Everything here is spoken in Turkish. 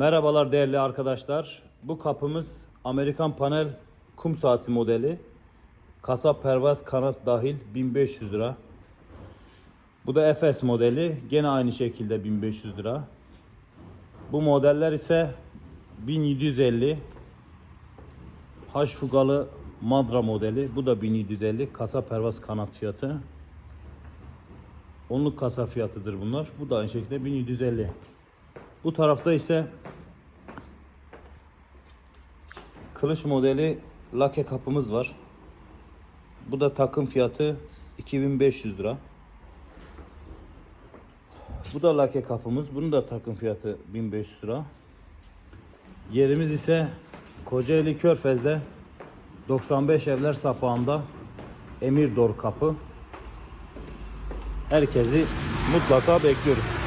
Merhabalar değerli arkadaşlar. Bu kapımız Amerikan panel kum saati modeli. Kasa pervaz kanat dahil 1500 lira. Bu da Efes modeli. Gene aynı şekilde 1500 lira. Bu modeller ise 1750. H fugalı Madra modeli. Bu da 1750. Kasa pervaz kanat fiyatı. Onluk kasa fiyatıdır bunlar. Bu da aynı şekilde 1750. Bu tarafta ise kılıç modeli lake kapımız var. Bu da takım fiyatı 2500 lira. Bu da lake kapımız. Bunun da takım fiyatı 1500 lira. Yerimiz ise Kocaeli Körfez'de 95 evler sapağında Emirdor kapı. Herkesi mutlaka bekliyoruz.